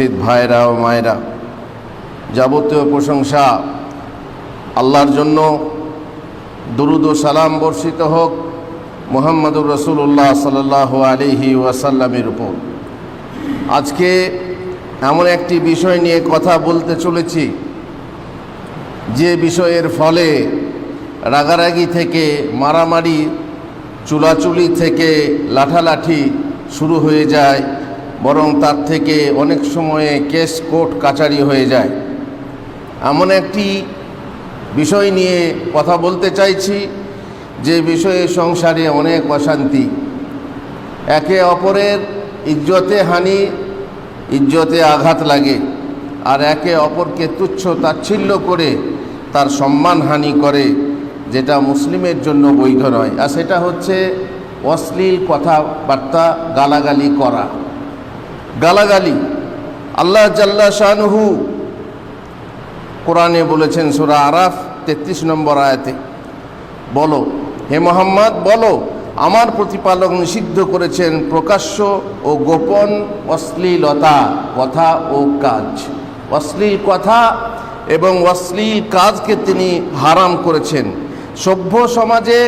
উপস্থিত ভাইরা ও মায়েরা, যাবতীয় প্রশংসা আল্লাহর জন্য দুরুদ ও সালাম বর্ষিত হোক মোহাম্মদুর রসুল্লাহ সাল্লাহ আলিহি ওয়াসাল্লামের উপর। আজকে এমন একটি বিষয় নিয়ে কথা বলতে চলেছি, যে বিষয়ের ফলে রাগারাগি থেকে, মারামারি, চুলাচুলি থেকে, লাঠালাঠি শুরু হয়ে যায়। বরং তার থেকে অনেক সময়ে কেস কোর্ট কাচারি হয়ে যায়। এমন একটি বিষয় নিয়ে কথা বলতে চাইছি, যে বিষয়ে সংসারে অনেক অশান্তি। একে অপরের ইজ্জতে হানি, ইজ্জতে আঘাত লাগে, আর একে অপরকে তুচ্ছ তাচ্ছিল্য করে তার সম্মান হানি করে, যেটা মুসলিমের জন্য বৈধ নয়। আর সেটা হচ্ছে অশ্লীল কথাবার্তা, গালাগালি করা। গালাগালি। আল্লাহ জাল্লা শাহনুহু কোরআনে বলেছেন সুরা আরাফ, তেত্রিশ নম্বর আয়াতে, বলো, হে মোহাম্মদ, বলো, আমার প্রতিপালক নিষিদ্ধ করেছেন প্রকাশ্য ও গোপন অশ্লীলতা, কথা ও কাজ। অশ্লীল কথা এবং অশ্লীল কাজকে তিনি হারাম করেছেন। সভ্য সমাজে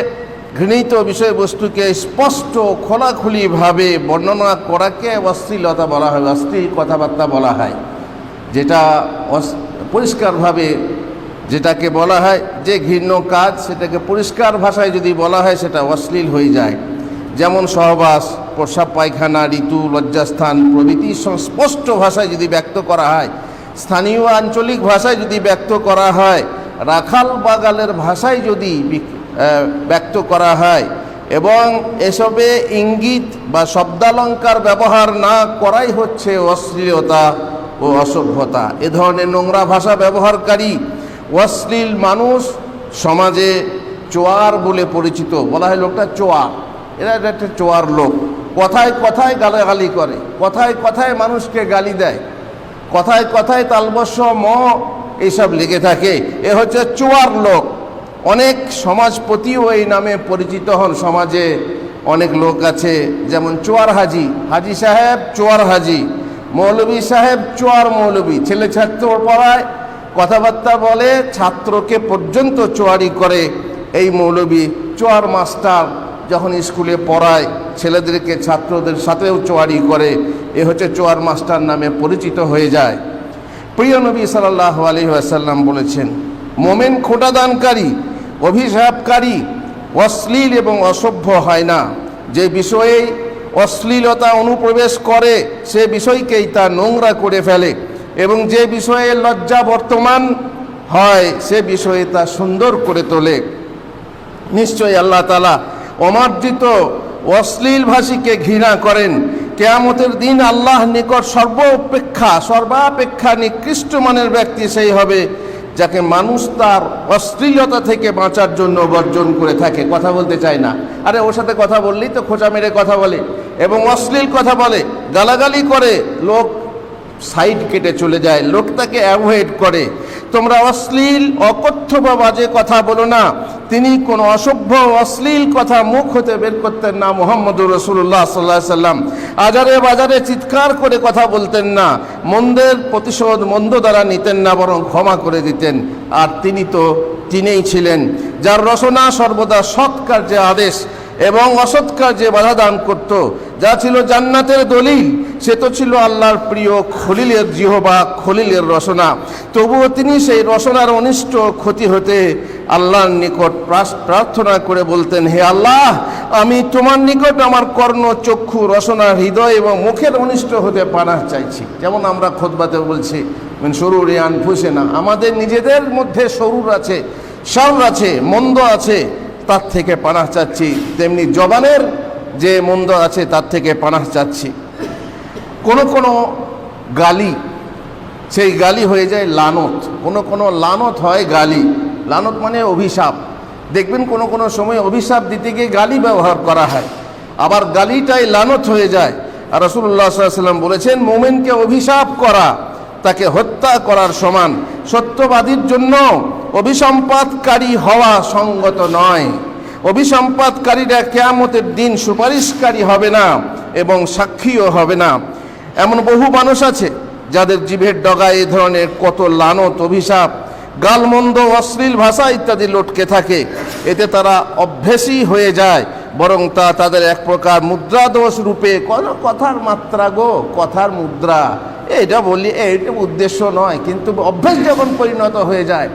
ঘৃণিত বিষয়বস্তুকে স্পষ্ট, খোলাখুলিভাবে বর্ণনা করাকে অশ্লীলতা বলা হয় অশ্লীল কথাবার্তা বলা হয়। যেটা পরিষ্কারভাবে যেটাকে বলা হয়, যে ঘৃণ্য কাজ সেটাকে পরিষ্কার ভাষায় যদি বলা হয়, সেটা অশ্লীল হয়ে যায়। যেমন সহবাস, প্রসাব পায়খানা, ঋতু, লজ্জাস্থান প্রভৃতি স্পষ্ট ভাষায় যদি ব্যক্ত করা হয়, স্থানীয় আঞ্চলিক ভাষায় যদি ব্যক্ত করা হয়, রাখাল বাগালের ভাষায় যদি ব্যক্ত করা হয়। এবং এসবে ইঙ্গিত বা শব্দালঙ্কার ব্যবহার না করাই হচ্ছে অশ্লীলতা ও অসভ্যতা। এ ধরনের নোংরা ভাষা ব্যবহারকারী অশ্লীল মানুষ সমাজে চোয়ার বলে পরিচিত। বলা হয় লোকটা চোয়া। এরা একটা চোয়ার লোক। কথায় কথায় গালাগালি করে। কথায় কথায় মানুষকে গালি দেয়। কথায় কথায় তালবস্য, ম এইসব লেগে থাকে। এ হচ্ছে চোয়ার লোক। অনেক সমাজপতিও এই নামে পরিচিত হন। সমাজে অনেক লোক আছে, যেমন চোয়ার হাজি হাজি সাহেব চোয়ার হাজি মৌলবী সাহেব চোয়ার মৌলবী ছেলে ছাত্র পড়ায়, কথাবার্তা বলে, ছাত্রকে পর্যন্ত চোয়ারি করে এই মৌলবী চোয়ার মাস্টার যখন স্কুলে পড়ায়, ছেলেদেরকে ছাত্রদের সাথেও চোয়ারি করে। এ হচ্ছে চোয়ার মাস্টার নামে পরিচিত হয়ে যায়। প্রিয় নবী সাল্লাহ আলী আসাল্লাম বলেছেন, মোমেন খোটাদানকারী অভিশাপকারী, অশ্লীল এবং অসভ্য হয় না। যে বিষয়ে অশ্লীলতা অনুপ্রবেশ করে, সে বিষয়কেই তা নোংরা করে ফেলে। এবং যে বিষয়ে লজ্জা বর্তমান হয়, সে বিষয়ে তা সুন্দর করে তোলে। নিশ্চয়ই আল্লাহ তালা অমার্জিত অশ্লীল ভাষীকে ঘৃণা করেন। কেয়ামতের দিন আল্লাহ নিকট সর্বাপেক্ষা সর্বাপেক্ষা নিকৃষ্ট মানের ব্যক্তি সেই হবে। যাকে মানুষ তার অশ্লীলতা থেকে বাঁচার জন্য বর্জন করে থাকে, কথা বলতে চায় না। আরে, ওর সাথে কথা বললেই তো খোঁচা মেরে কথা বলে এবং অশ্লীল কথা বলে, গালাগালি করে, লোক সাইড কেটে চলে যায়। লোক তাকে অ্যাভয়েড করে। তোমরা অশ্লীল, অকথ্য বা বাজে কথা বলো না। তিনি কোনো অসভ্য, অশ্লীল কথা মুখ হতে বের করতেন না মোহাম্মদুর রসুল্লাহ সাল্লাহ সাল্লাম। আজারে বাজারে চিৎকার করে কথা বলতেন না। মন্দের প্রতিশোধ মন্দ দ্বারা নিতেন না, বরং ক্ষমা করে দিতেন। আর তিনি তো তিনিই ছিলেন, যার রচনা সর্বদা সৎ কার্যে আদেশ। এবং অসৎ কার্যে বাধা দান করত। যা ছিল জান্নাতের দলিল, সে তো ছিল আল্লাহর প্রিয় খলিলের জিহবা, খলিলের রসনা। তবুও তিনি সেই রসনার অনিষ্ট ক্ষতি হতে আল্লাহর নিকট প্রার্থনা করে বলতেন, হে আল্লাহ, আমি তোমার নিকট আমার কর্ণ, চক্ষু রচনা হৃদয় এবং মুখের অনিষ্ট হতে পানা চাইছি। যেমন আমরা খোদবাতে বলছি সরুর ইয়ান ফুসে না আমাদের নিজেদের মধ্যে সরুর আছে সর আছে, মন্দ আছে তার থেকে পানাহ চাচ্ছি। তেমনি জবানের যে মন্দ আছে, তার থেকে পানাহ চাচ্ছি। কোনো কোনো গালি, সেই গালি হয়ে যায় লানত। কোনো কোনো লানত হয় গালি। লানত মানে অভিশাপ। দেখবেন কোনো কোনো সময় অভিশাপ দিতে গিয়ে গালি ব্যবহার করা হয়। আবার গালিটাই লানত হয়ে যায়। আর রসুল্লাহ সাল্লাম বলেছেন, মোমেনকে অভিশাপ করা, তাকে হত্যা করার সমান। সত্যবাদীর জন্য অভিসম্পাদকারী হওয়া সঙ্গত নয়। অভিসম্পাদকারীরা কেয়ামতের দিন সুপারিশকারী হবে না এবং সাক্ষীও হবে না। এমন বহু মানুষ আছে যাদের জিভের ডগায় এ ধরনের কত লানত, অভিশাপ, গালমন্দ, অশ্লীল ভাষা ইত্যাদি লটকে থাকে। এতে তারা অভ্যেসই হয়ে যায়, বরং তা তাদের এক প্রকার মুদ্রা দোষ রূপে কথার মাত্রা গো? কথার মুদ্রা। এটা বলি, এইটা উদ্দেশ্য নয়, কিন্তু অভ্যেস যখন পরিণত হয়ে যায়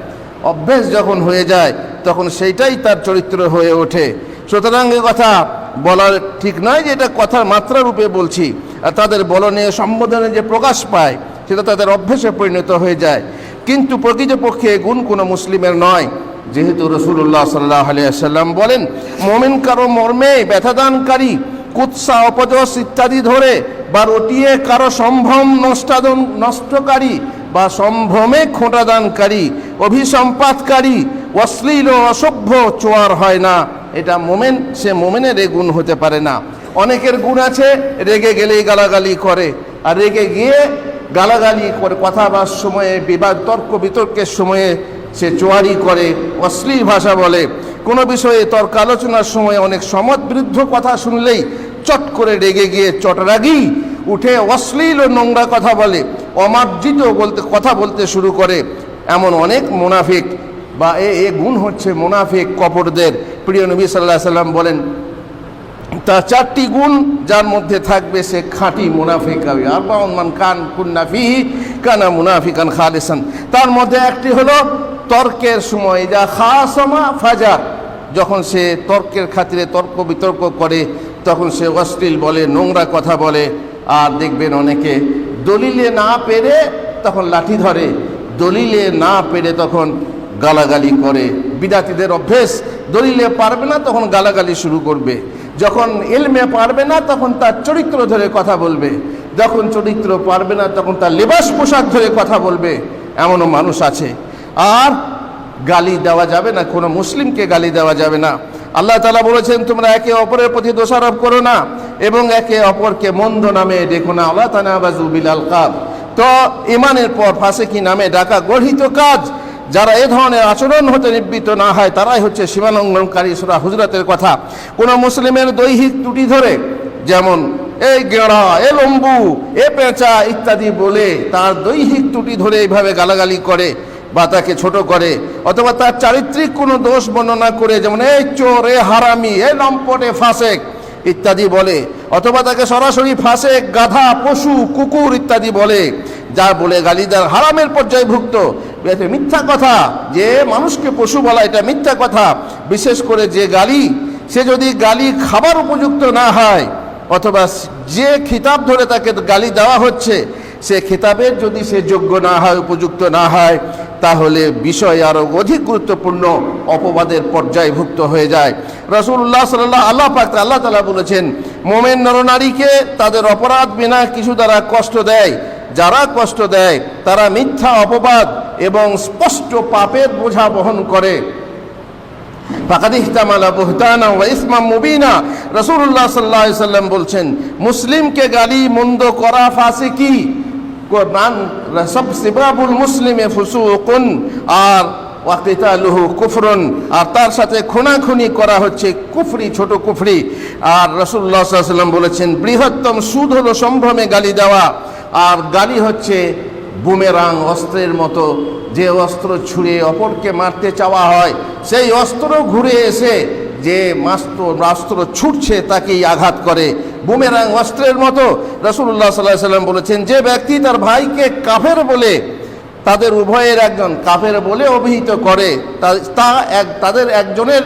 অভ্যেস যখন হয়ে যায়, তখন সেইটাই তার চরিত্র হয়ে ওঠে। সুতরাং কথা বলার ঠিক নয় যে এটা কথার মাত্রা রূপে বলছি, আর তাদের বলনে সম্বোধনে যে প্রকাশ পায়, সেটা তাদের অভ্যেসে পরিণত হয়ে যায়। কিন্তু প্রকৃতপক্ষে গুণ কোনো মুসলিমের নয়। যেহেতু রসুল্লাহ সাল্লাহ আলিয়াল্লাম বলেন, মোমেন কারও মর্মে ব্যথাদানকারী কুৎসা অপযশ ইত্যাদি ধরে বা রটিয়ে কারও সম্ভ্রম নষ্টাদন নষ্টকারী বা সম্ভ্রমে খোঁটাদানকারী, অভিসম্পাতকারী, অশ্লীল ও অসভ্য চোয়ার হয় না। এটা মোমেন, সে মোমেনের এ গুণ হতে পারে না। অনেকের গুণ আছে, রেগে গেলেই গালাগালি করে। আর রেগে গিয়ে গালাগালি করে কথা বলার সময়ে, বিবাদ, তর্ক, বিতর্কের সময়ে সে চোয়ারি করে, অশ্লীল ভাষা বলে। কোনো বিষয়ে তর্ক আলোচনার সময় অনেক সমত কথা শুনলেই চট করে রেগে গিয়ে চটরাগি উঠে অশ্লীল ও নোংরা কথা বলে, অমার্জিত বলতে, কথা বলতে শুরু করে এমন অনেক মুনাফিক বা এ এ গুণ হচ্ছে মুনাফিক কপটদের। প্রিয় নবী সাল্লাহ সাল্লাম বলেন তার চারটি গুণ যার মধ্যে থাকবে সে খাঁটি মুনাফিক হবে। আর মান কান কুন্নাফি কানা মুনাফিকান খালিসান। তার মধ্যে একটি হলো তর্কের সময়। যা খাসমা ফাজার যখন সে তর্কের খাতিরে তর্ক বিতর্ক করে, তখন সে অশ্লীল বলে, নোংরা কথা বলে। আর দেখবেন অনেকে দলিলে না পেরে তখন লাঠি ধরে। দলিলে না পেরে তখন গালাগালি করে। বিদাতিদের অভ্যেস, দলিলে পারবে না তখন গালাগালি শুরু করবে। যখন এলমে পারবে না তখন তার চরিত্র ধরে কথা বলবে। যখন চরিত্র পারবে না তখন তার লেবাস পোশাক ধরে কথা বলবে। এমনও মানুষ আছে। আর গালি দেওয়া যাবে না, কোনো মুসলিমকে গালি দেওয়া যাবে না। আল্লাহ তালা বলেছেন, তোমরা একে অপরের প্রতি দোষারোপ করো না। এবং একে অপরকে মন্দ নামে ডেকো না আল্লাহ তানাবাজু বিলাল কাব। তো ইমানের পর ফাঁসেকি নামে ডাকা গঠিত কাজ। যারা এ ধরনের আচরণ হতে নিবৃত্ত না হয়, তারাই হচ্ছে সীমালঙ্ঘনকারী সুরা হুজরাতের কথা। কোনো মুসলিমের দৈহিক ত্রুটি ধরে, যেমন এই গেঁড়া, এ লম্বু, এ পেঁচা ইত্যাদি বলে তার দৈহিক ত্রুটি ধরে এইভাবে গালাগালি করে বা তাকে ছোট করে, অথবা তার চারিত্রিক কোনো দোষ বর্ণনা করে, যেমন, এই চোর, এ হারামি, এ লম্পট ফাঁসেক। ইত্যাদি বলে, অথবা তাকে সরাসরি ফাঁসে, গাধা, পশু, কুকুর ইত্যাদি বলে, যা বলে গালিদার হারামের পর্যায়ে ভুক্ত মিথ্যা কথা, যে মানুষকে পশু বলা এটা মিথ্যা কথা। বিশেষ করে যে গালি, সে যদি গালি খাবার উপযুক্ত না হয়, অথবা যে খিতাব ধরে তাকে গালি দেওয়া হচ্ছে সে খেতাবের যদি সে যোগ্য না হয়, উপযুক্ত না হয়, তাহলে বিষয় আরও অধিক গুরুত্বপূর্ণ অপবাদের পর্যায়ভুক্ত হয়ে যায়। রসুল্লাহ সাল্লাহ আল্লাহ পাক আল্লাহ তালা বলেছেন, মোমেন নরনারীকে তাদের অপরাধ বিনা কিছু দ্বারা কষ্ট দেয়। যারা কষ্ট দেয়, তারা মিথ্যা অপবাদ এবং স্পষ্ট পাপের বোঝা বহন করে। সাল্লাল্লাহু আলাইহি সাল্লাম বলছেন, মুসলিমকে গালি মন্দ করা ফাসিকি? কোরআন সব সিবাবুল মুসলিমে ফুসুকুন, আর ওয়াকিতালুহু কুফরুন, আর তার সাথে খুনাখুনি করা হচ্ছে কুফরি, ছোট কুফরি। আর রসুল্লাহ সাল্লাম বলেছেন, বৃহত্তম সুদ হলো সম্ভ্রমে গালি দেওয়া, আর গালি হচ্ছে বুমেরাং অস্ত্রের মতো। যে অস্ত্র ছুঁড়ে অপরকে মারতে চাওয়া হয়, সেই অস্ত্র ঘুরে এসে যে মাস্ত্র অস্ত্র ছুটছে তাকেই আঘাত করে। বুমেরাং অস্ত্রের মতো রসুল্লাহ সাল্লাহ সাল্লাম বলেছেন, যে ব্যক্তি তার ভাইকে কাফের বলে, তাদের উভয়ের একজন কাফের বলে অভিহিত করে তা এক, তাদের একজনের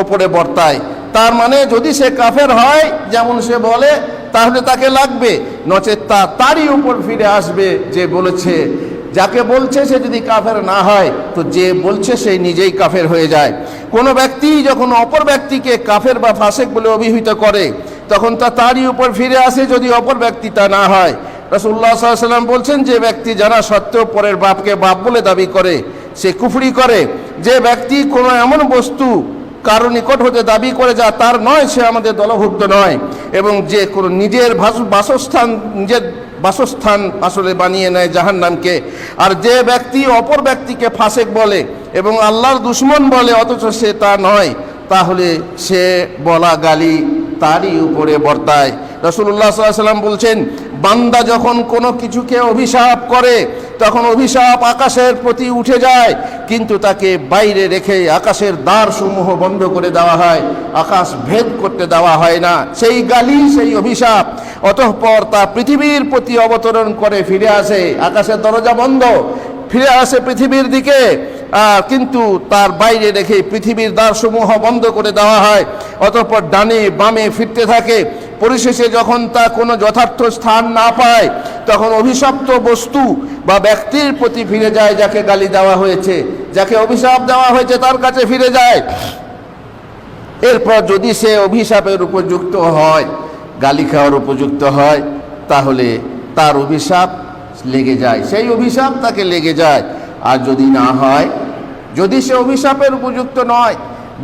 ওপরে বর্তায়। তার মানে যদি সে কাফের হয়, যেমন সে বলে, তাহলে তাকে লাগবে। নচেত তা তারই উপর ফিরে আসবে যে বলেছে। যাকে বলছে সে যদি কাফের না হয়, তো যে বলছে সেই নিজেই কাফের হয়ে যায়। কোনো ব্যক্তি যখন অপর ব্যক্তিকে কাফের বা ফাসেক বলে অভিহিত করে, তখন তা তারই উপর ফিরে আসে যদি অপর ব্যক্তি তা না হয়। রসুল্লাহ সাল্লাম বলছেন, যে ব্যক্তি জানা সত্ত্বেও পরের বাপকে বাপ বলে দাবি করে, সে কুফরি করে। যে ব্যক্তি কোনো এমন বস্তু কারও নিকট হতে দাবি করে যা তার নয়, সে আমাদের দলভুক্ত নয়। এবং যে কোনো নিজের বাসস্থান, নিজের বাসস্থান আসলে বানিয়ে নেয় জাহান নামকে আর যে ব্যক্তি অপর ব্যক্তিকে ফাঁসেক বলে এবং আল্লাহর দুশ্মন বলে, অথচ সে তা নয়, তাহলে সে বলা গালি তারই উপরে বর্তায়। রসুল্লাহ সাল্লাম বলছেন, বান্দা যখন কোনো কিছুকে অভিশাপ করে তখন অভিশাপ আকাশের প্রতি উঠে যায়, কিন্তু তাকে বাইরে রেখে আকাশের দ্বার সমূহ বন্ধ করে দেওয়া হয়, আকাশ ভেদ করতে দেওয়া হয় না। সেই গালি, সেই অভিশাপ। অতঃপর তা পৃথিবীর প্রতি অবতরণ করে ফিরে আসে। আকাশের দরজা বন্ধ, ফিরে আসে পৃথিবীর দিকে। কিন্তু তার বাইরে রেখে পৃথিবীর দ্বারসমূহ বন্ধ করে দেওয়া হয়। অতঃপর ডানে বামে ফিরতে থাকে। পরিশেষে যখন তা কোনো যথার্থ স্থান না পায়, তখন অভিশপ্ত বস্তু বা ব্যক্তির প্রতি ফিরে যায় যাকে গালি দেওয়া হয়েছে, যাকে অভিশাপ দেওয়া হয়েছে তার কাছে ফিরে যায়। এরপর যদি সে অভিশাপের উপযুক্ত হয়, গালি খাওয়ার উপযুক্ত হয়, তাহলে তার অভিশাপ লেগে যায়। সেই অভিশাপ তাকে লেগে যায়। আর যদি না হয়, যদি সে অভিশাপের উপযুক্ত নয়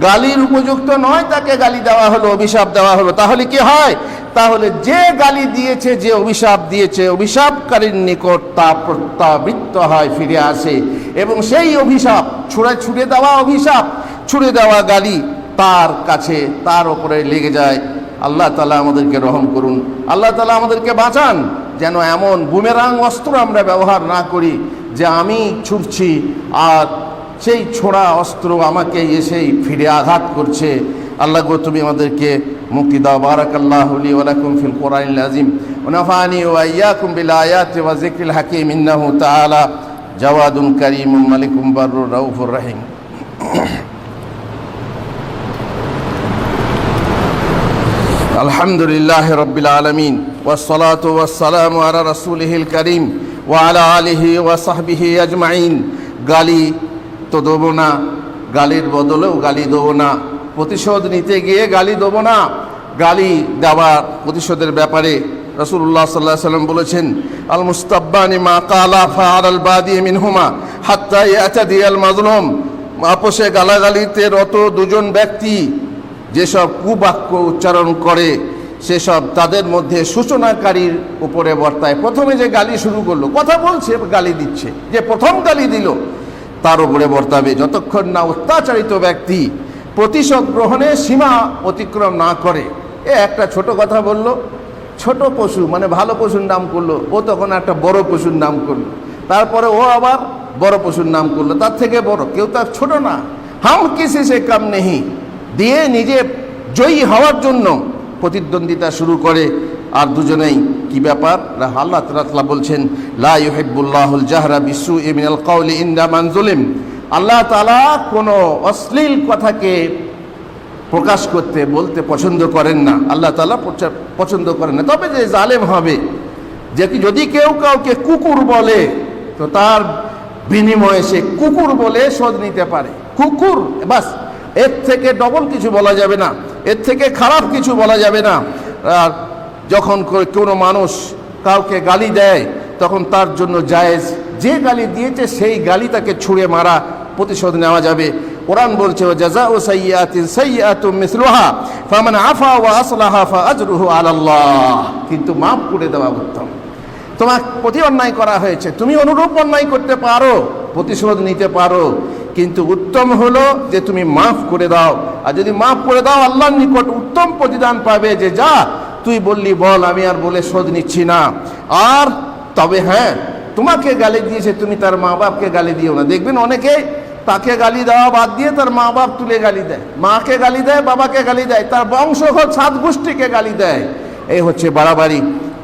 গালির উপযুক্ত নয়, তাকে গালি দেওয়া হলো, অভিশাপ দেওয়া হলো। তাহলে কি হয়? তাহলে যে গালি দিয়েছে, যে অভিশাপ দিয়েছে, অভিশাপকারীর নিকট তা প্রত্যাবৃত্ত হয়, ফিরে আসে। এবং সেই অভিশাপ, ছুঁড়ে ছুঁড়ে দেওয়া অভিশাপ, ছুঁড়ে দেওয়া গালি তার কাছে, তার ওপরে লেগে যায়। আল্লাহ তালা আমাদেরকে রহম করুন। আল্লাহ তালা আমাদেরকে বাঁচান, যেন এমন বুমেরাং অস্ত্র আমরা ব্যবহার না করি, যে আমি ছুটছি আর সেই ছোড়া অস্ত্র আমাকে এসেই ফিরে আঘাত করছে আল্লাহ গো তুমি আমাদেরকে মুক্তি দাও বারাক আল্লাহ লি ওয়ালাকুম ফিল কোরআনিল আজিম ওনাফানি ওয়া ইয়াকুম বিল আয়াতি ওয়া যিকরিল হাকীম ইন্নাহু তাআলা জাওয়াদুন কারীমুম মালিকুম বাররুর রাউফুর রহিম الحمد لله رب العالمين والصلاة والسلام على رسوله الكريم وعلى آله وصحبه أجمعين গালি তো দেবো না, গালির বদলেও গালি দেবো না। প্রতিশোধ নিতে গিয়ে গালি দেবো না, গালি দেওয়ার প্রতিশোধের ব্যাপারে রসুল্লাহ সাল্লাহ সাল্লাম বলেছেন আল মুস্তাব্বানি মা কালা ফা আল বাদি মিনহুমা হাত্তা ইয়াতাদি আল মাজলুম। আপোষে গালাগালিতে রত দুজন ব্যক্তি, যেসব কুবাক্য উচ্চারণ করে, সেসব তাদের মধ্যে সূচনাকারীর উপরে বর্তায়। প্রথমে যে গালি শুরু করল, কথা বলছে, গালি দিচ্ছে। যে প্রথম গালি দিল তার উপরে বর্তাবে। যতক্ষণ না অত্যাচারিত ব্যক্তি প্রতিশোধ গ্রহণে সীমা অতিক্রম না করে, এ একটা ছোট কথা বলল, ছোট পশু মানে ভালো পশুর নাম করল, ও তখন একটা বড় পশুর নাম করল, তারপরে ও আবার বড় পশুর নাম করল, তার থেকে বড়, কেউ তার ছোট না। হাম কিসে সে কাম নেহি? দিয়ে নিজে জয়ী হওয়ার জন্য প্রতিদ্বন্দ্বিতা শুরু করে, আর দুজনেই কি ব্যাপার? আল্লাহ তালা বলছেন, লা ইউহিব্বুল্লাহুল জাহরা বিসু ইমিনাল কাউলি ইন্দা মানজুলিম আল্লাহ তালা কোনো অশ্লীল কথাকে প্রকাশ করতে, বলতে পছন্দ করেন না। আল্লাহ তালা পছন্দ করেন না। তবে যে জালেম হবে, যে যদি কেউ কাউকে কুকুর বলে, তো তার বিনিময়ে সে কুকুর বলে শোধ নিতে পারে। কুকুর, বাস, এর থেকে ডবল কিছু বলা যাবে না। এর থেকে খারাপ কিছু বলা যাবে না। আর যখন কোনো মানুষ কাউকে গালি দেয়, তখন তার জন্য জায়েজ। যে গালি দিয়েছে, সেই গালি তাকে ছুঁড়ে মারা, প্রতিশোধ নেওয়া যাবে। কোরআন বলছে ও জাজা ও সাইয়াতিন ফামান আফা ওয়া আসলাহা কিন্তু মাফ করে দেওয়া উত্তম। তোমার প্রতি অন্যায় করা হয়েছে, তুমি অনুরূপ অন্যায় করতে পারো, প্রতিশোধ নিতে পারো। কিন্তু উত্তম হলো যে তুমি মাফ করে দাও। আর যদি মাফ করে দাও, আল্লাহর নিকট উত্তম প্রতিদান পাবে যে যা তুই বললি, বল, আমি আর বলে শোধ নিচ্ছি না। আর তবে হ্যাঁ তোমাকে গালি দিয়েছে, তুমি তার মা বাপকে গালি দিও না। দেখবেন অনেকে তাকে গালি দেওয়া বাদ দিয়ে তার মা বাপ তুলে গালি দেয়। মাকে গালি দেয়, বাবাকে গালি দেয়, তার বংশগত সাত গোষ্ঠীকে গালি দেয়। এই হচ্ছে বাড়াবাড়ি।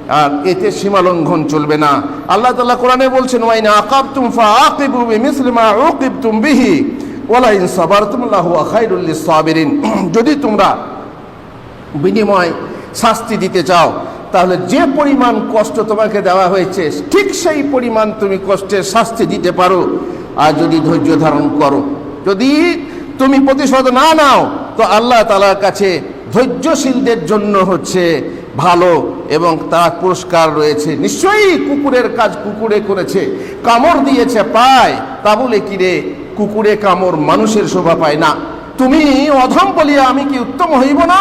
আর এতে সীমা লঙ্ঘন চলবে না। আল্লাহ তাআলা কোরআনে বলছেন, ওয়াইনা আকাবতুম ফাআকিবু বিমিসলি মা উকিবতুম বিহি ওয়ালা ইন সাবারতুম লাহু যদি তোমরা বিনিময় শাস্তি দিতে চাও, তাহলে যে পরিমাণ কষ্ট তোমাকে দেওয়া হয়েছে, ঠিক সেই পরিমাণ তুমি কষ্টের শাস্তি দিতে পারো। আর যদি ধৈর্য ধারণ করো, যদি তুমি প্রতিশোধ না নাও, তো আল্লাহ তালার কাছে ধৈর্যশীলদের জন্য হচ্ছে ভালো এবং তার পুরস্কার রয়েছে। নিশ্চয়ই কুকুরের কাজ কুকুরে করেছে, কামড় দিয়েছে পায় তা বলে কিরে কুকুরে কামড় মানুষের শোভা পায় না। তুমি অধম বলিয়া আমি কি উত্তম হইব না?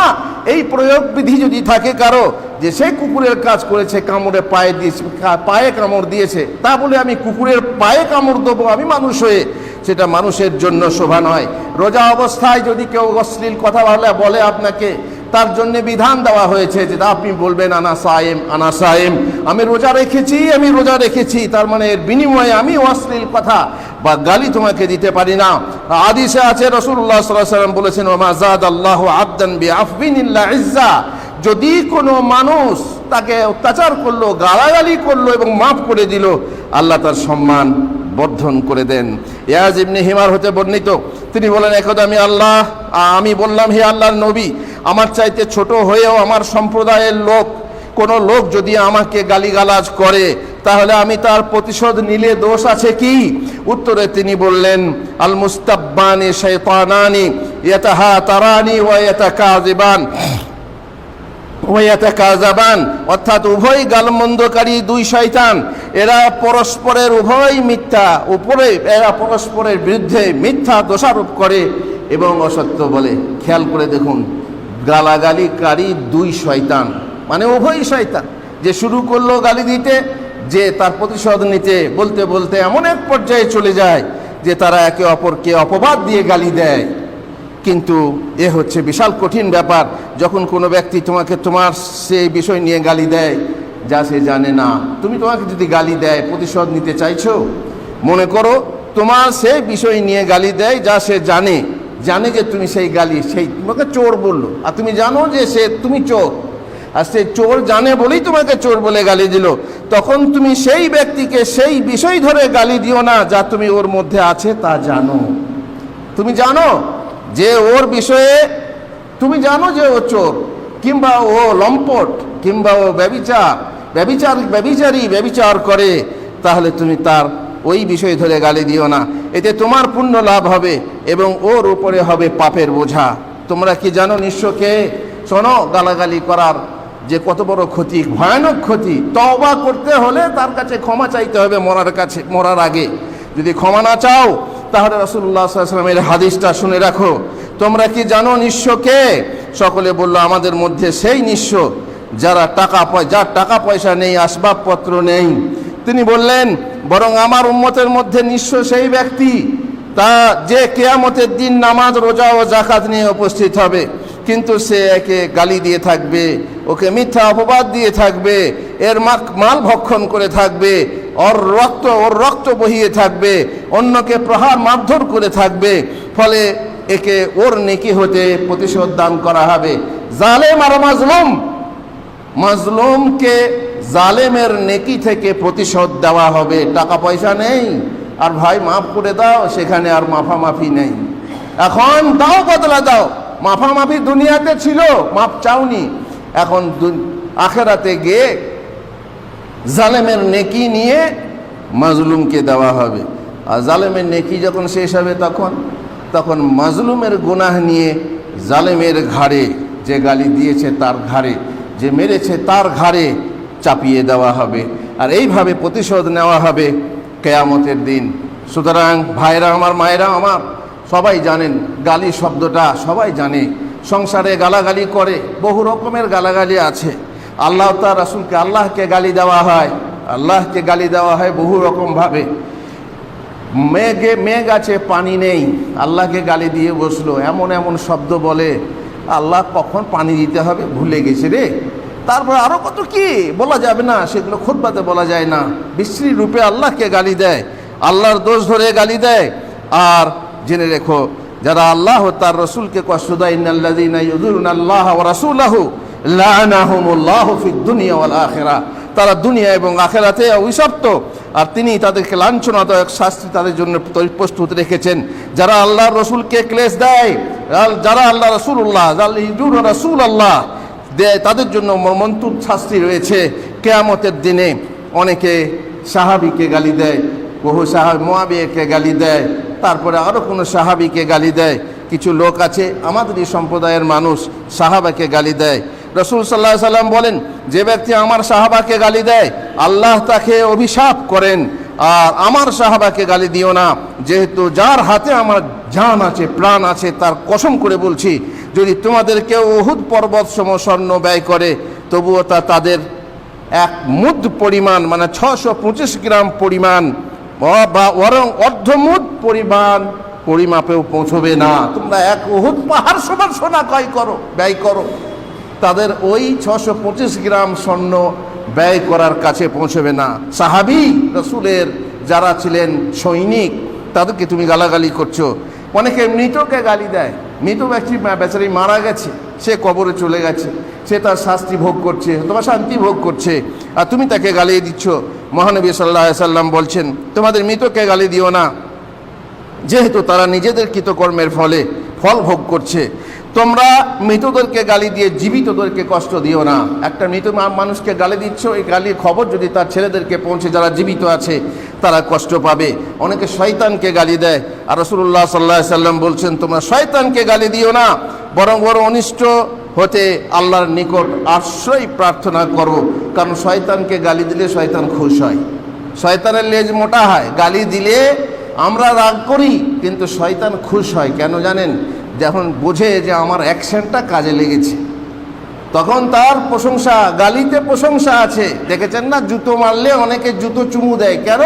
এই প্রয়োগ বিধি যদি থাকে কারও, যে সে কুকুরের কাজ করেছে, কামড়ে পায়ে দিয়েছে পায়ে কামড় দিয়েছে, তা বলে আমি কুকুরের পায়ে কামড় দেবো, আমি মানুষ হয়ে, সেটা মানুষের জন্য শোভা নয়। রোজা অবস্থায় যদি কেউ অশ্লীল কথা বলে বলে আপনাকে তার জন্য বিধান দেওয়া হয়েছে যে আপনি বলবেন, আনা সায়েম আনা সায়েম। আমি রোজা রেখেছি, আমি রোজা রেখেছি, তার মানে এর বিনিময়ে আমি অশ্লীল কথা বা গালি তোমাকে দিতে পারি না। আদিসে আছে রসুল্লাহ সাল্লাহ সাল্লাম বলেছেন ওমা জাদ আল্লাহ আবদান বি আফবিন ইজ্জা। যদি কোনো মানুষ তাকে অত্যাচার করল, গালাগালি করল এবং মাফ করে দিল, আল্লাহ তার সম্মান বর্ধন করে দেন। ইয়াজ ইবনে হিমার হতে বর্ণিত, তিনি বলেন, একদা আমি আল্লাহ আমি বললাম, হে আল্লাহর নবী, আমার চাইতে ছোট হয়েও আমার সম্প্রদায়ের লোক, কোনো লোক যদি আমাকে গালিগালাজ করে, তাহলে আমি তার প্রতিশোধ নিলে দোষ আছে কি? উত্তরে তিনি বললেন আল মুস্তাব্বানি শৈতানানি ইয়াতাহা তারানি ওয়া ইয়াতাকাযিবান। অর্থাৎ উভয় গালমন্দকারী দুই শয়তান, এরা পরস্পরের উভয় মিথ্যা, উপরে, এরা পরস্পরের বিরুদ্ধে মিথ্যা দোষারোপ করে এবং অসত্য বলে। খেয়াল করে দেখুন, গালাগালিকারী দুই শয়তান মানে উভয় শয়তান, যে শুরু করল গালি দিতে, যে তার প্রতিশোধ নিতে, বলতে বলতে এমন এক পর্যায়ে চলে যায় যে তারা একে অপরকে অপবাদ দিয়ে গালি দেয়। কিন্তু এ হচ্ছে বিশাল কঠিন ব্যাপার। যখন কোনো ব্যক্তি তোমাকে তোমার সেই বিষয় নিয়ে গালি দেয়, যা সে জানে না, তুমি তোমাকে যদি গালি দেয়, প্রতিশোধ নিতে চাইছো? মনে করো তোমার সেই বিষয় নিয়ে গালি দেয়, যা সে জানে। জানে যে তুমি সেই গালি, সেই তোমাকে চোর বলল। আর তুমি জানো যে সে, তুমি চোর। আর সে চোর জানে বলেই তোমাকে চোর বলে গালি দিল। তখন তুমি সেই ব্যক্তিকে সেই বিষয় ধরে গালি দিও না, যা তুমি ওর মধ্যে আছে তা জানো। তুমি জানো? যে ওর বিষয়ে তুমি জানো যে ও চোর, কিংবা ও লম্পট, কিংবা ও ব্যবিচার ব্যবিচার, ব্যবিচারী ব্যবিচার করে, তাহলে তুমি তার ওই বিষয় ধরে গালি দিও না। এতে তোমার পুণ্য লাভ হবে এবং ওর উপরে হবে পাপের বোঝা। তোমরা কি জানো নিঃস্বকে শোনো, গালাগালি করার যে কত বড় ক্ষতি, ভয়ানক ক্ষতি, তওবা করতে হলে তার কাছে ক্ষমা চাইতে হবে মরার কাছে, মরার আগে। যদি ক্ষমা না চাও তাহলে রসুল্লাহ সাল্লামের হাদিসটা শুনে রাখো। তোমরা কি জানো নিঃস্বকে সকলে বলল, আমাদের মধ্যে সেই নিঃস্ব যারা টাকা যার টাকা পয়সা নেই, আসবাবপত্র নেই। তিনি বললেন, বরং আমার উম্মতের মধ্যে নিঃস্ব সেই ব্যক্তি, তা যে কেয়ামতের দিন নামাজ, রোজা ও জাকাত নিয়ে উপস্থিত হবে। কিন্তু সে একে গালি দিয়ে থাকবে, ওকে মিথ্যা অপবাদ দিয়ে থাকবে, এর মাল ভক্ষণ করে থাকবে ওর রক্ত ওর রক্ত বহিয়ে থাকবে, অন্যকে প্রহার মারধর করে থাকবে, ফলে একে ওর নেকি হতে প্রতিশোধ দান করা হবে। জালেম আর মাজলুম, মাজলুমকে জালেমের নেকি থেকে প্রতিশোধ দেওয়া হবে। টাকা পয়সা নেই, আর ভাই মাফ করে দাও, সেখানে আর মাফামাফি নেই। এখন দাও বদলা দাও, মাফামাফি দুনিয়াতে ছিল মাপ চাওনি। এখন আখেরাতে গিয়ে জালেমের নেকি নিয়ে মাজলুমকে দেওয়া হবে। আর জালেমের নেকি যখন শেষ হবে তখন তখন মাজলুমের গুনাহ নিয়ে জালেমের ঘাড়ে যে গালি দিয়েছে তার ঘাড়ে, যে মেরেছে তার ঘাড়ে চাপিয়ে দেওয়া হবে। আর এইভাবে প্রতিশোধ নেওয়া হবে কেয়ামতের দিন। সুতরাং ভাইরা আমার, মায়েরা আমার, সবাই জানেন গালি শব্দটা, সবাই জানে। সংসারে গালাগালি করে, বহু রকমের গালাগালি আছে। আল্লাহ তার রাসুলকে আল্লাহকে গালি দেওয়া হয়। আল্লাহকে গালি দেওয়া হয় বহু রকমভাবে মেঘে, মেঘ আছে, পানি নেই। আল্লাহকে গালি দিয়ে বসল। এমন এমন শব্দ বলে, আল্লাহ কখন পানি দিতে হবে? ভুলে গেছে রে। তারপর আরও কত কি? বলা যাবে না। সেগুলো খুদ্বাতে বলা যায় না। বিশ্রী রূপে আল্লাহকে গালি দেয়। আল্লাহর দোষ ধরে গালি দেয়। আর জেনে রেখো, যারা আল্লাহ তার রসুলকে কষ্ট দেয় আল্লাহ রাসুল্লাহ আখেরা। তারা দুনিয়া এবং আখেরাতে অভিশপ্ত। আর তিনি তাদেরকে লাঞ্ছনাদায়ক শাস্তি তাদের জন্য প্রস্তুত রেখেছেন। যারা আল্লাহ রসুলকে ক্লেশ দেয় যারা আল্লাহ রসুল রসুল্লাহ রসুল আল্লাহ দেয় তাদের জন্য মন্তুর শাস্তি রয়েছে। কেয়ামতের দিনে অনেকে সাহাবিকে গালি দেয়, বহু সাহাবি মোয়াবিয়াকে গালি দেয়, তারপরে আরও কোনো সাহাবিকে গালি দেয়। কিছু লোক আছে আমাদেরই সম্প্রদায়ের মানুষ সাহাবাকে গালি দেয়। রসুল সাল্লাহ সাল্লাম বলেন, যে ব্যক্তি আমার সাহাবাকে গালি দেয়, আল্লাহ তাকে অভিশাপ করেন, আর আমার সাহাবাকে গালি দিও না। যেহেতু যার হাতে আমার জান আছে, প্রাণ আছে, তার কসম করে বলছি, যদি তোমাদের কেউ ওহুদ পর্বত সম স্বর্ণ ব্যয় করে, তবুও তা তাদের এক মুদ পরিমাণ মানে ছশো পঁচিশ গ্রাম পরিমাণ, বা বরং অর্ধমুদ পরিমাণ পরিমাপেও পৌঁছবে না। তোমরা এক ওহুদ পাহাড় সমান সোনা ক্রয় করো, ব্যয় করো। তাদের ওই ছশো গ্রাম স্বর্ণ ব্যয় করার কাছে পৌঁছবে না। সাহাবি রসুলের যারা ছিলেন সৈনিক, তাদেরকে তুমি গালাগালি করছ। অনেকে মৃতকে গালি দেয়। মৃত ব্যক্তি বেচারি মারা গেছে, সে কবরে চলে গেছে, সে তার শাস্তি ভোগ করছে তোমার শান্তি ভোগ করছে। আর তুমি তাকে গালিয়ে দিচ্ছ। মহানবী সাল্লাহ সাল্লাম বলছেন, তোমাদের মৃতকে গালি দিও না। যেহেতু তারা নিজেদের কৃতকর্মের ফলে ফল ভোগ করছে। তোমরা মৃতদেরকে গালি দিয়ে জীবিতদেরকে কষ্ট দিও না। একটা মৃত মানুষকে গালি দিচ্ছ, এই গালির খবর যদি তার ছেলেদেরকে পৌঁছে যারা জীবিত আছে, তারা কষ্ট পাবে। অনেকে শয়তানকে গালি দেয়। আর রসুল্লাহ সাল্লাহ সাল্লাম বলছেন, তোমরা শয়তানকে গালি দিও না, বরং বড় অনিষ্ট হতে আল্লাহর নিকট আশ্রয় প্রার্থনা করো। কারণ শয়তানকে গালি দিলে শয়তান খুশ হয়। শয়তানের লেজ মোটা হয়। গালি দিলে আমরা রাগ করি, কিন্তু শয়তান খুশ হয়। কেন জানেন? যখন বোঝে যে আমার অ্যাকশনটা কাজে লেগেছে। তখন তার প্রশংসা, গালিতে প্রশংসা আছে। দেখেছেন না? জুতো মারলে অনেকে জুতো চুমু দেয়। কেন?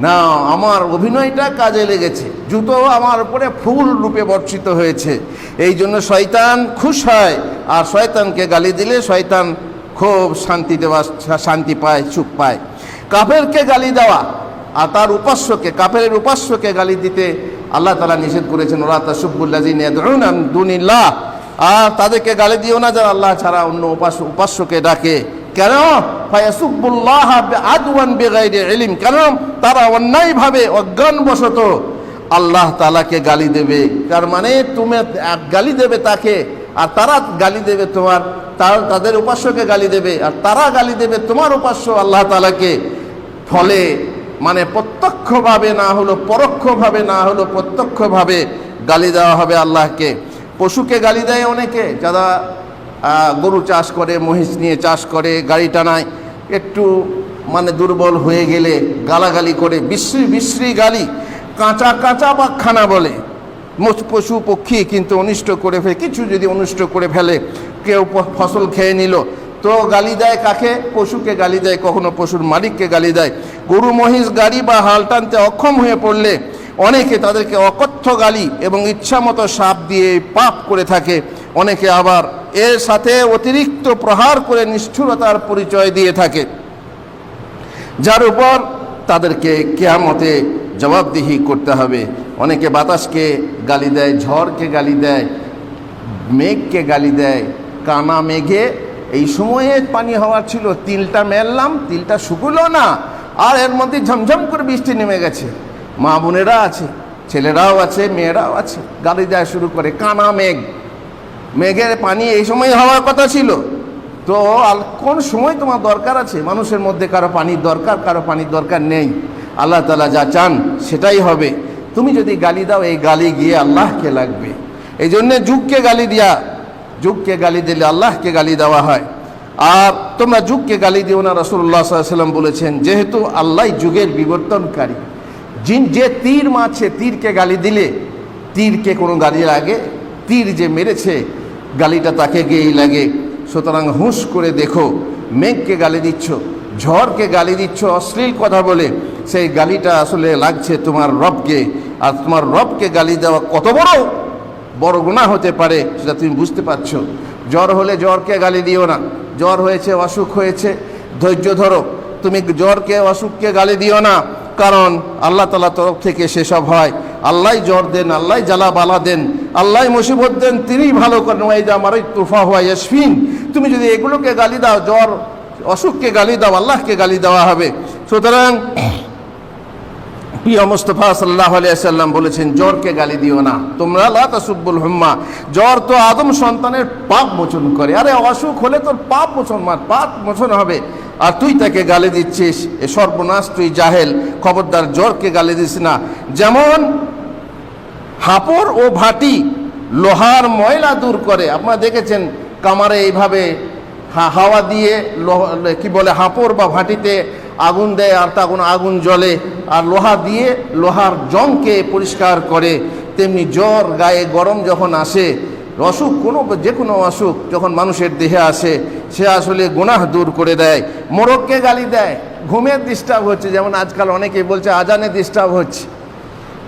না, আমার অভিনয়টা কাজে লেগেছে। জুতো আমার উপরে ফুল রূপে বর্ষিত হয়েছে। এই জন্য শয়তান খুশ হয়। আর শয়তানকে গালি দিলে শয়তান খুব শান্তিতে শান্তি পায়, সুখ পায়। কাফেরকে গালি দেওয়া। আর তার উপাস্যকে কাফের উপাস্যকে গালি দিতে আল্লাহ তালা নিষেধ করেছেন ওরা তা তাসুবুল্লাজিন দুনিল্লাহ। আর তাদেরকে গালি দিও না, যারা আল্লাহ ছাড়া অন্য উপাস্য উপাস্যকে ডাকে। কেন? ফায়াসুবুল্লাহ আদওয়ান বেগাইরে ইলিম। কেন? তারা অন্যায়ভাবে অজ্ঞানবশত আল্লাহ তালাকে গালি দেবে। তার মানে তুমি গালি দেবে তাকে, আর তারা গালি দেবে তোমার, তার, তাদের উপাস্যকে গালি দেবে, আর তারা গালি দেবে তোমার উপাস্য আল্লাহ তালাকে ফলে মানে প্রত্যক্ষভাবে না হলো, পরোক্ষভাবে না হলো, প্রত্যক্ষভাবে গালি দেওয়া হবে আল্লাহকে। পশুকে গালি দেয় অনেকে, যারা গরু চাষ করে, মহিষ নিয়ে চাষ করে, গাড়ি টানায়, একটু মানে দুর্বল হয়ে গেলে গালাগালি করে, বিশ্রী বিশ্রী গালি, কাঁচা কাঁচা বা খানা বলে পশু পক্ষী কিন্তু অনিষ্ট করে ফেলে কিছু যদি অনিষ্ট করে ফেলে, কেউ ফসল খেয়ে নিল তো গালি দেয় কাকে? পশুকে গালি দেয়, কখনো পশুর মালিককে গালি দেয়। গরু, মহিষ, গাড়ি বা হাল টানতে অক্ষম হয়ে পড়লে অনেকে তাদেরকে অকথ্য গালি এবং ইচ্ছামতো সাপ দিয়ে পাপ করে থাকে। অনেকে আবার এর সাথে অতিরিক্ত প্রহার করে নিষ্ঠুরতার পরিচয় দিয়ে থাকে। যার উপর তাদেরকে কেয়ামতে জবাবদিহি করতে হবে। অনেকে বাতাসকে গালি দেয়, ঝড়কে গালি দেয়, মেঘকে গালি দেয়, কানা মেঘে এই সময়ে পানি হওয়ার ছিল, তিলটা মেললাম, তিলটা শুকুলো না, আর এর মধ্যে ঝমঝম করে বৃষ্টি নেমে গেছে। মা বোনেরা আছে, ছেলেরাও আছে, মেয়েরাও আছে, গালি দেওয়া শুরু করে, কানা মেঘ। মেঘের পানি এই সময় হওয়ার কথা ছিল। তো আল, কোন সময় তোমার দরকার আছে? মানুষের মধ্যে কারও পানির দরকার, কারও পানির দরকার নেই। আল্লাহ তালা যা চান, সেটাই হবে। তুমি যদি গালি দাও, এই গালি গিয়ে আল্লাহকে লাগবে। এই জন্যে যুগকে গালি দিয়া যুগকে গালি দিলে আল্লাহকে গালি দেওয়া হয়। আর তোমরা যুগকে গালি দিও না রসুল্লাহ সাল্লাম বলেছেন, যেহেতু আল্লাহ যুগের বিবর্তনকারী। যিন যে তীর মারছে, তীরকে গালি দিলে তীরকে কোনো গালি লাগে, তীর যে মেরেছে, গালিটা তাকে গিয়েই লাগে। সুতরাং হুঁশ করে দেখো, মেঘকে গালি দিচ্ছ, ঝড়কে গালি দিচ্ছ, অশ্লীল কথা বলে, সেই গালিটা আসলে লাগছে তোমার রবকে। আর তোমার রবকে গালি দেওয়া কত বড় বড় গুণা হতে পারে, সেটা তুমি বুঝতে পারছ। জ্বর হলে জ্বরকে গালি দিও না। জ্বর হয়েছে, অসুখ হয়েছে, ধৈর্য ধরো। তুমি জ্বরকে, অসুখকে গালি দিও না, কারণ আল্লাহ তালা তরফ থেকে সেসব হয়। আল্লাহ জ্বর দেন, আল্লাহ জ্বালা বালা দেন, আল্লাহ মুসিবত দেন, তিনিই ভালো করেন। ওই যা আমার তুফা হওয়া ইয়াসফিন তুমি যদি এগুলোকে গালি দাও, জ্বর, অসুখকে গালি দাও, আল্লাহকে গালি দেওয়া হবে। সুতরাং প্রিয় মুস্তফা সাল্লাহ আলিয়াল্লাম বলেছেন জ্বরকে গালি দিও না। তোমরা লা তাসুব্বুল হুম্মা। জ্বর তো আদম সন্তানের পাপ মোচন করে। আরে, অসুখ হলে তোর পাপ মোচন মার, পাপ মোচন হবে। আর তুই তাকে গালি দিচ্ছিস, এ সর্বনাশ, তুই জাহেল। খবরদার জ্বরকে গালি দিস না। যেমন হাপড় ও ভাটি লোহার ময়লা দূর করে। আপনারা দেখেছেন কামারে এইভাবে হাওয়া দিয়ে কি বলে, হাপড় বা ভাটিতে আগুন দেয় আর তা কোনো আগুন জ্বলে। আর লোহা দিয়ে লোহার জংকে পরিষ্কার করে। তেমনি জ্বর গায়ে গরম যখন আসে, অসুখ কোনো, যে কোনো অসুখ যখন মানুষের দেহে আসে, সে আসলে গুনাহ দূর করে দেয়, মোরগকে গালি দেয়। ঘুমের ডিস্টার্ব হচ্ছে, যেমন আজকাল অনেকেই বলছে, আজানে ডিস্টার্ব হচ্ছে।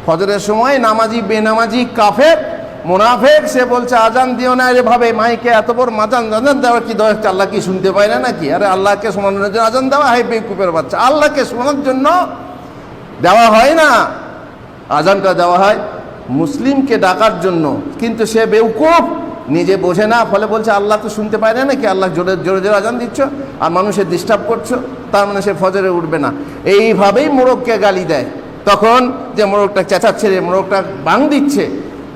ফজরের সময় নামাজি, বেনামাজি, কাফের মুনাফেক, সে বলছে, আজান দিও না এভাবে মাইকে এত বড় মাজান, আজান দেওয়া কি দরকার? আল্লাহ কি শুনতে পায় না নাকি? আরে আল্লাহকে শোনানোর জন্য আজান দেওয়া হয় বেকুপের বাচ্চা। আল্লাহকে শোনার জন্য দেওয়া হয় না। আজানটা দেওয়া হয় মুসলিমকে ডাকার জন্য। কিন্তু সে বেউকুফ নিজে বোঝে না, ফলে বলছে, আল্লাহ তো শুনতে পায় না নাকি? আল্লাহ জোরে জোরে জোরে আজান দিচ্ছ, আর মানুষের ডিস্টার্ব করছ, তার মানে সে ফজরে উঠবে না। এইভাবেই মোরগকে গালি দেয়। তখন যে মোরগটা চেঁচাচ্ছে রে, মোরগটা বাং দিচ্ছে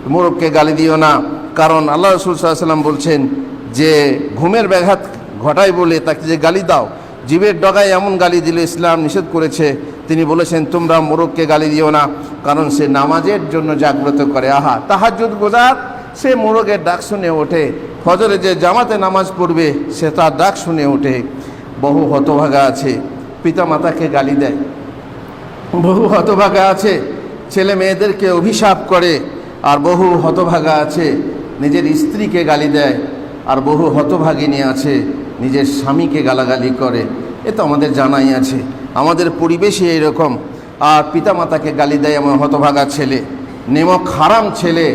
মোরগকে গালি দিও না। কারণ আল্লাহ রসুল সাল্লাম বলছেন যে, ঘুমের ব্যাঘাত ঘটায় বলে তাকে যে গালি দাও। জীবের ডগায় এমন গালি দিলে ইসলাম নিষেধ করেছে। তিনি বলেছেন, তোমরা মোরগকে গালি দিও না, কারণ সে নামাজের জন্য জাগ্রত করে। আহা তাহার তাহাজুদ গোজার, সে মোরগের ডাক শুনে ওঠে। ফজরে যে জামাতে নামাজ পড়বে, সে তার ডাক শুনে ওঠে। বহু হতভাগা আছে। পিতামাতাকে গালি দেয়। বহু হতভাগা আছে। ছেলে মেয়েদেরকে অভিশাপ করে। আর বহু হতভাগা আছে, নিজের স্ত্রীকে গালি দেয়, আর বহু হতভাগিনী আছে, নিজের স্বামীকে গালাগালি করে। এ তো আমাদের জানাই আছে, আমাদের পরিবেশে এরকম আর পিতামাতাকে গালি দেয় এমন হতভাগা ছেলে, নেমক হারাম ছেলে,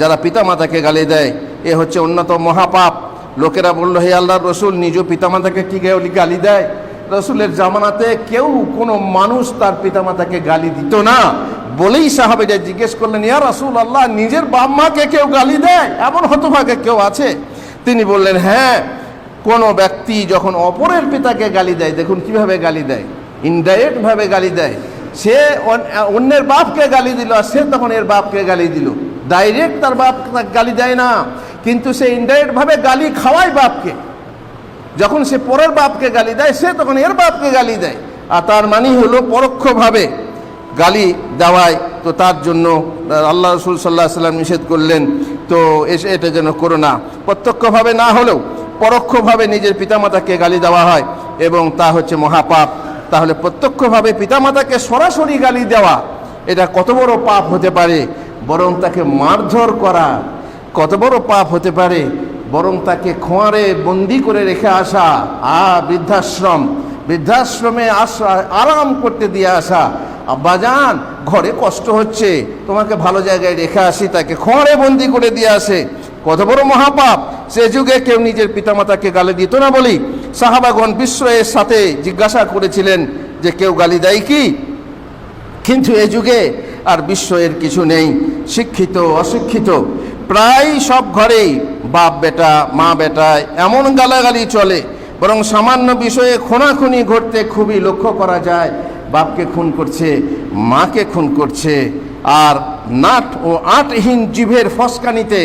যারা পিতামাতাকে গালি দেয়, এ হচ্ছে অন্যতম মহাপাপ। লোকেরা বলল, হে আল্লাহ রসুল, নিজ পিতামাতাকে কি গালি দেয়? রসুলের জামানাতে কেউ কোনো মানুষ তার পিতামাতাকে গালি দিত না। বলেই সাহাবেরা জিজ্ঞেস করলেন, ইয়া রসুল আল্লাহ নিজের বাপ মাকে কেউ গালি দেয়? এমন হতভাগে কেউ আছে? তিনি বললেন হ্যাঁ কোনো ব্যক্তি যখন অপরের পিতাকে গালি দেয়, দেখুন কীভাবে গালি দেয়। ইনডাইরেক্ট ভাবে গালি দেয়। সে অন্যের বাপকে গালি দিল আর সে তখন এর বাপকে গালি দিল। ডাইরেক্ট তার বাপ গালি দেয় না। কিন্তু সে ইনডাইরেক্ট ভাবে গালি খাওয়ায় বাপকে। যখন সে পরের বাপকে গালি দেয়, সে তখন এর বাপকে গালি দেয়। আর তার মানে হলো পরোক্ষভাবে গালি দেওয়ায়, তো তার জন্য আল্লাহ রসুল সাল্লাহ সাল্লাম নিষেধ করলেন, তো এসে, এটা যেন করো না। প্রত্যক্ষভাবে না হলেও, পরোক্ষভাবে নিজের পিতামাতাকে গালি দেওয়া হয়, এবং তা হচ্ছে মহাপাপ। তাহলে প্রত্যক্ষভাবে পিতামাতাকে সরাসরি গালি দেওয়া, এটা কত বড় পাপ হতে পারে? বরং তাকে মারধর করা, কত বড় পাপ হতে পারে? বরং তাকে খোঁয়ারে বন্দি করে রেখে আসা, আ বৃদ্ধাশ্রম। বৃদ্ধাশ্রমে আসা, আরাম করতে দিয়ে আসা। আব্বাজান ঘরে কষ্ট হচ্ছে। তোমাকে ভালো জায়গায় রেখে আসি, তাকে খোঁয়ারে বন্দি করে দিয়ে আসে। কত বড় মহাপাপ। সে যুগে কেউ নিজের পিতামাতাকে গালি দিত না বলি। সাহাবাগণ বিশ্ব এর সাথে জিজ্ঞাসা করেছিলেন যে, কেউ গালি দেয় কি? কিন্তু এ যুগে আর বিশ্ব এর কিছু নেই। শিক্ষিত, অশিক্ষিত। প্রায় সব ঘরেই বাপ বেটা মা বেটায় এমন গালাগালি চলে। বরং সামান্য বিষয়ে খুনাখুনি ঘটতে খুবই লক্ষ্য করা যায়। বাপকে খুন করছে, মাকে খুন করছে, আর নাট ও আটহীন জীবের ফসকানিতে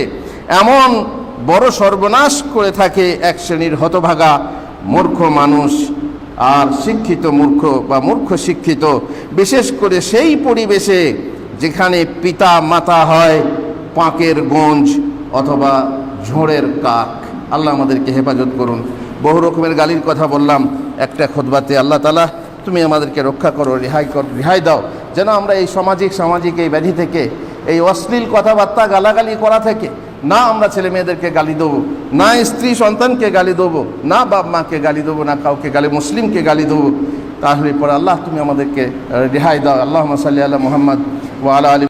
এমন বড় সর্বনাশ করে থাকে এক শ্রেণির হতভাগা মূর্খ মানুষ। আর শিক্ষিত মূর্খ বা মূর্খ শিক্ষিত, বিশেষ করে সেই পরিবেশে যেখানে পিতা মাতা হয় পাঁকের গঞ্জ অথবা ঝোড়ের কাক। আল্লাহ আমাদেরকে হেফাজত করুন। বহু রকমের গালির কথা বললাম, একটা খোদবাতে, আল্লাহ তালা তুমি আমাদেরকে রক্ষা করো, রেহাই কর, রেহাই দাও। যেন আমরা এই সামাজিক সামাজিক এই ব্যাধি থেকে, এই অশ্লীল কথাবার্তা, গালাগালি করা থেকে, না আমরা ছেলে মেয়েদেরকে গালি দেবো, না স্ত্রী সন্তানকে গালি দেবো, না বাপ মাকে গালি দেবো, না কাউকে গালি, মুসলিমকে গালি দেবো। তাহলে পরে আল্লাহ তুমি আমাদেরকে রেহাই দাও। আল্লাহ সাল্লি আল্লাহ মোহাম্মদ ওয়ালা আলী